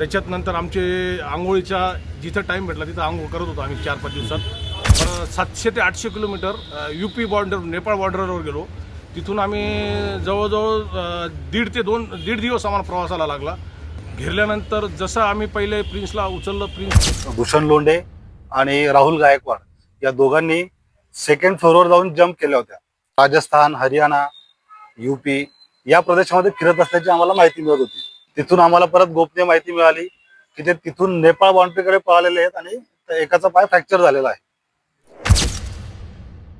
त्याच्यात नंतर आमचे आंघोळीच्या जिथं टाईम भेटला तिथं आंघोळ करत होतो आम्ही चार पाच दिवसात. पण सातशे ते आठशे kilometre U P border Nepal बॉर्डरवर गेलो. तिथून आम्ही जवळजवळ दीड ते दोन दीड दिवस आम्हाला प्रवासाला लागला. घेरल्यानंतर जसं आम्ही पहिले प्रिन्सला उचललं प्रिन्स भूषण लोंढे आणि राहुल गायकवाड या दोघांनी सेकंड फ्लोअरवर जाऊन जम्प केल्या होत्या. राजस्थान हरियाणा यूपी या प्रदेशामध्ये फिरत असल्याची आम्हाला माहिती मिळत होती. तिथून आम्हाला परत गोपनीय माहिती मिळाली की ते तिथून नेपाळ बाउंड्रीकडे पळालेले आहेत आणि एकाचा पाय फ्रॅक्चर झालेला आहे.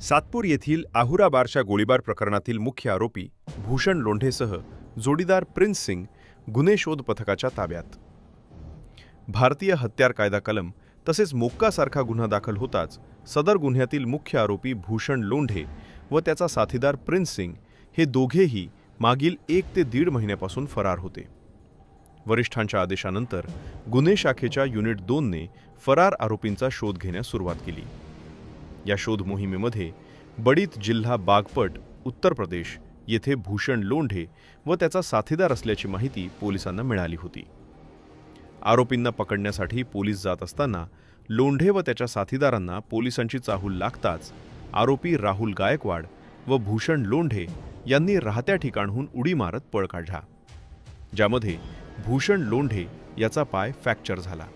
सातपूर येथील आहुरा बारच्या गोळीबार प्रकरणातील मुख्य आरोपी भूषण लोंढेसह जोडीदार प्रिन्स सिंग गुन्हे शोध पथकाच्या ताब्यात. भारतीय हत्यार कायदा कलम तसेच मोक्कासारखा गुन्हा दाखल होताच सदर गुन्ह्यातील मुख्य आरोपी भूषण लोंढे व त्याचा साथीदार प्रिन्स सिंग हे दोघेही मागील एक ते दीड महिन्यापासून फरार होते. वरिष्ठांच्या आदेशानंतर गुन्हे शाखेच्या युनिट दोनने फरार आरोपींचा शोध घेण्यास सुरुवात केली. या शोध मोहिमेमध्ये बडीत जिल्हा बागपट उत्तर प्रदेश येथे भूषण लोंढे व त्याचा साथीदार असल्याची माहिती पोलिसांना मिळाली होती. आरोपींना पकडण्यासाठी पोलीस जात असताना लोंढे व त्याच्या साथीदारांना पोलिसांची चाहूल लागताच आरोपी राहुल गायकवाड व भूषण लोंढे यांनी राहत्या ठिकाणहून उडी मारत पळ काढला. ज्यामध्ये भूषण लोंढे याचा पाय फ्रॅक्चर झाला.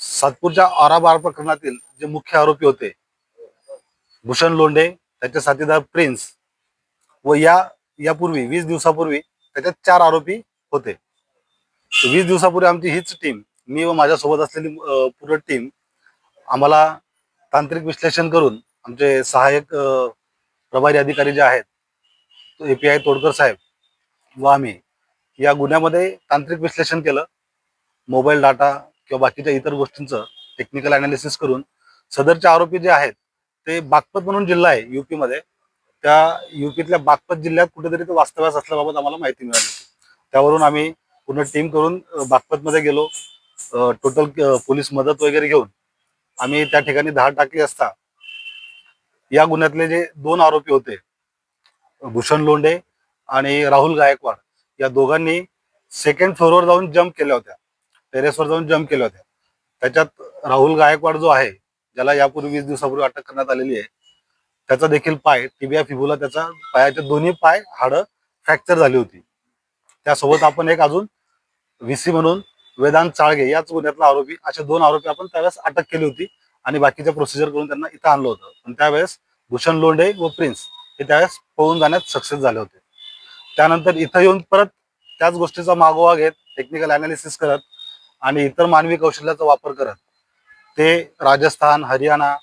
सातपूरच्या आराबार प्रकरणातील जे मुख्य आरोपी होते भूषण लोंढे त्याचे साथीदार प्रिन्स व या यापूर्वी वीस दिवसापूर्वी त्याच्यात चार आरोपी होते. वीस दिवसापूर्वी आमची हीच टीम मी व माझ्यासोबत असलेली पूर्ण टीम आम्हाला तांत्रिक विश्लेषण करून आमचे सहाय्यक प्रभारी अधिकारी जे आहेत ए पी आय तोडकर साहेब वामे आम्ही या गुन्ह्यामध्ये तांत्रिक विश्लेषण केलं मोबाईल डाटा किंवा बाकीच्या इतर गोष्टींचं टेक्निकल अनालिसिस करून सदरचे आरोपी जे आहेत ते बागपत म्हणून जिल्हा आहे युपी मध्ये त्या युपीतल्या बागपत जिल्ह्यात कुठेतरी ते वास्तव्यास असल्याबाबत आम्हाला माहिती मिळाली. त्यावरून आम्ही पूर्ण टीम करून बागपतमध्ये गेलो. टोटल पोलीस मदत वगैरे घेऊन आम्ही त्या ठिकाणी धाड टाकली असता. या गुन्ह्यातले जे दोन आरोपी होते भूषण लोंडे आणि राहुल गायकवाड या दोघांनी सेकंड फ्लोअरवर जाऊन जम्प केल्या होत्या. टेरेसवर जाऊन जम्प केल्या होत्या. त्याच्यात राहुल गायकवाड जो आहे ज्याला यापूर्वी वीस दिवसापूर्वी अटक करण्यात आलेली आहे त्याचा देखील पाय टिबिया फिबुला त्याचा पायाचे दोन्ही पाय हाडं फ्रॅक्चर झाली होती. त्यासोबत आपण एक अजून व्हीसी म्हणून वेदांत चाळगे याच गुन्ह्यातला आरोपी असे दोन आरोपी आपण त्यावेळेस अटक केली होती आणि बाकीच्या प्रोसिजर करून त्यांना इथं आणलं होतं. पण त्यावेळेस भूषण लोंढे व प्रिन्स हे त्यावेळेस पळून जाण्यात सक्सेस झाले होते. त्यानंतर इथं येऊन परत त्याच गोष्टीचा मागोवा घेत टेक्निकल अनालिसिस करत आणि इतर मानवी कौशल्याचा वापर करत ते राजस्थान हरियाणा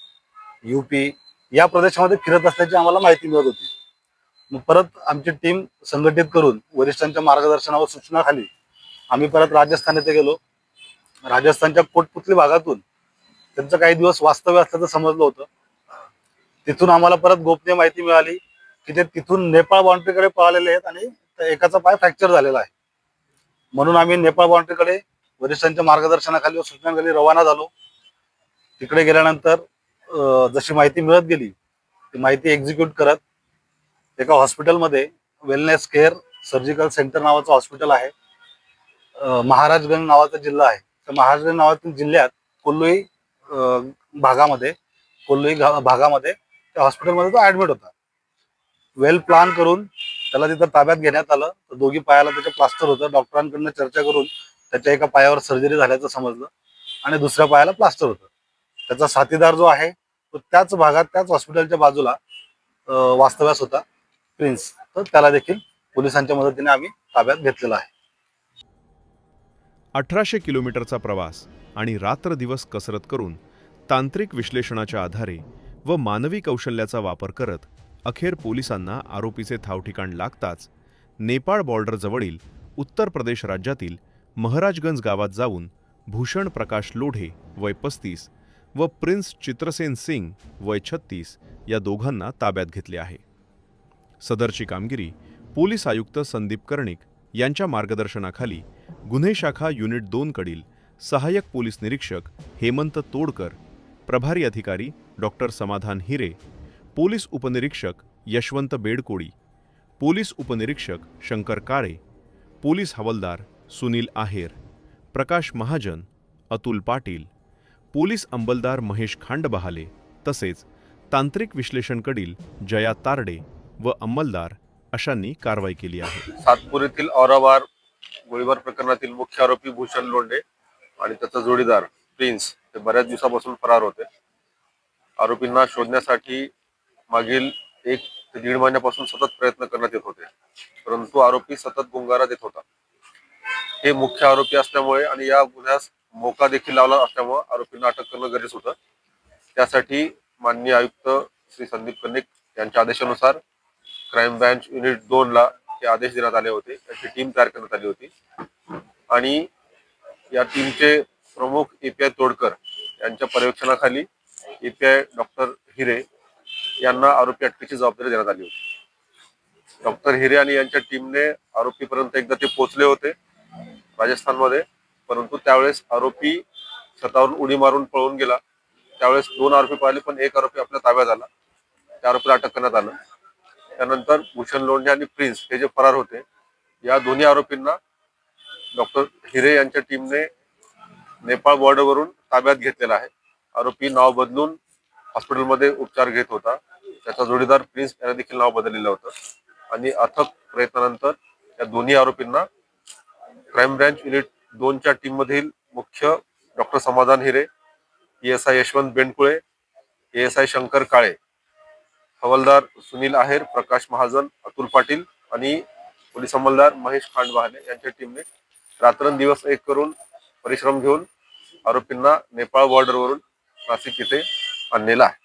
युपी या प्रदेशामध्ये फिरत असल्याची आम्हाला माहिती मिळत होती. मग परत आमची टीम संघटित करून वरिष्ठांच्या मार्गदर्शनावर सूचनाखाली आम्ही परत राजस्थान येथे गेलो. राजस्थानच्या कोटपुतली भागातून त्यांचं काही दिवस वास्तव्य असल्याचं समजलं होतं. तिथून आम्हाला परत गोपनीय माहिती मिळाली. की ते तिथून नेपाळ बाउंड्रीकडे पळालेले आहेत आणि एकाचा पाय फ्रॅक्चर झालेला आहे. म्हणून आम्ही नेपाळ बाउंड्रीकडे वरिष्ठांच्या मार्गदर्शनाखाली व सूचनाखाली रवाना झालो. तिकडे गेल्यानंतर जशी माहिती मिळत गेली ती माहिती एक्झिक्यूट करत एका हॉस्पिटलमध्ये वेलनेस केअर सर्जिकल सेंटर नावाचं हॉस्पिटल आहे. महाराजगंज नावाचा जिल्हा आहे. त्या महाराजगंज नावातील जिल्ह्यात कोल्लोई भागामध्ये कोल्लोई भागामध्ये त्या हॉस्पिटलमध्ये तो ऍडमिट होता. वेल प्लान करून त्याला तिथं ताब्यात घेण्यात आलं. तर दोघी पायाला त्याचं प्लास्टर होतं. डॉक्टरांकडनं चर्चा करून त्याच्या एका पायावर सर्जरी झाल्याचं समजलं. आणि दुसऱ्या पायाला प्लास्टर होतं. त्याचा साथीदार जो आहे तो त्याच भागात त्याच हॉस्पिटलच्या बाजूला वास्तव्यास होता प्रिन्स. तर त्याला देखील पोलिसांच्या मदतीने आम्ही ताब्यात घेतलेला आहे. अठराशे किलोमीटरचा प्रवास आणि रात्रदिवस कसरत करून तांत्रिक विश्लेषणाच्या आधारे व मानवी कौशल्याचा वापर करत अखेर पोलिसांना आरोपीचे ठावठिकाण लागताच नेपाळ बॉर्डरजवळील उत्तर प्रदेश राज्यातील महराजगंज गावात जाऊन भूषण प्रकाश लोढे वय पस्तीस व प्रिन्स चित्रसेन सिंग वय छत्तीस या दोघांना ताब्यात घेतले आहे. सदरची कामगिरी पोलीस आयुक्त संदीप कर्णिक यांच्या मार्गदर्शनाखाली गुन्हे शाखा युनिट दोनकडील सहाय्यक पोलीस निरीक्षक हेमंत तोडकर प्रभारी अधिकारी डॉक्टर समाधान हिरे पोलीस उपनिरीक्षक यशवंत बेडकोळी पोलीस उपनिरीक्षक शंकर काळे पोलीस हवालदार सुनील आहेर प्रकाश महाजन अतुल पाटील पोलीस अंमलदार महेश खांडबहाले तसेच तांत्रिक विश्लेषणकडील जया तारडे व अंमलदार अशांनी कारवाई केली आहे. सातपूर औरावार गोळीबार प्रकरणातील मुख्य आरोपी भूषण लोंढे आणि त्याचा जोडीदार प्रिन्स हे बऱ्याच दिवसापासून फरार होते. आरोपींना शोधण्यासाठी मागील एक ते दीड महिन्यापासून सतत प्रयत्न करण्यात येत होते. परंतु आरोपी सतत गुंगारा देत होता. हे मुख्य आरोपी असल्यामुळे आणि या गुन्ह्यास मोका देखील लावला असल्यामुळे आरोपींना अटक करणं गरजेचं होतं. त्यासाठी माननीय आयुक्त श्री संदीप कनिक यांच्या आदेशानुसार क्राईम ब्रँच युनिट दोन ला हे आदेश देण्यात आले होते. त्याची टीम तयार करण्यात आली होती. आणि या टीमचे प्रमुख एपीआय तोडकर यांच्या पर्यवेक्षणाखाली एपीआय डॉक्टर हिरे यांना आरोपी अटकेची जबाबदारी देण्यात आली होती. डॉक्टर हिरे आणि यांच्या टीमने आरोपीपर्यंत एकदा ते पोहोचले होते राजस्थानमध्ये परंतु त्यावेळेस आरोपी छतावरून उडी मारून पळून गेला. त्यावेळेस दोन आरोपी पाहिले पण एक आरोपी आपल्या ताब्यात आला. त्या आरोपीला अटक करण्यात आलं. त्यानंतर भूषण लोंढे आणि प्रिन्स हे जे फरार होते या दोन्ही आरोपींना डॉक्टर हिरे यांच्या टीमने नेपाळ बॉर्डरवरून ताब्यात घेतलेला आहे. आरोपी नाव बदलून हॉस्पिटलमध्ये उपचार घेत होता. त्याचा जोडीदार प्रिन्स याने देखील नाव बदललेलं होतं. आणि अथक प्रयत्नानंतर या दोन्ही आरोपींना क्राईम ब्रँच युनिट दोनच्या टीम मधील मुख्य doctor Samadhan Hire S I Yashwant Bendkule S I Shankar Kale हवालदार सुनील आहेर प्रकाश महाजन अतुल पाटील आणि पोलीस अंमलदार महेश खांडवाहने यांच्या टीमने रात्रंदिवस एक करून परिश्रम घेऊन आरोपींना नेपाळ बॉर्डरवरून नाशिक इथे आणलेला आहे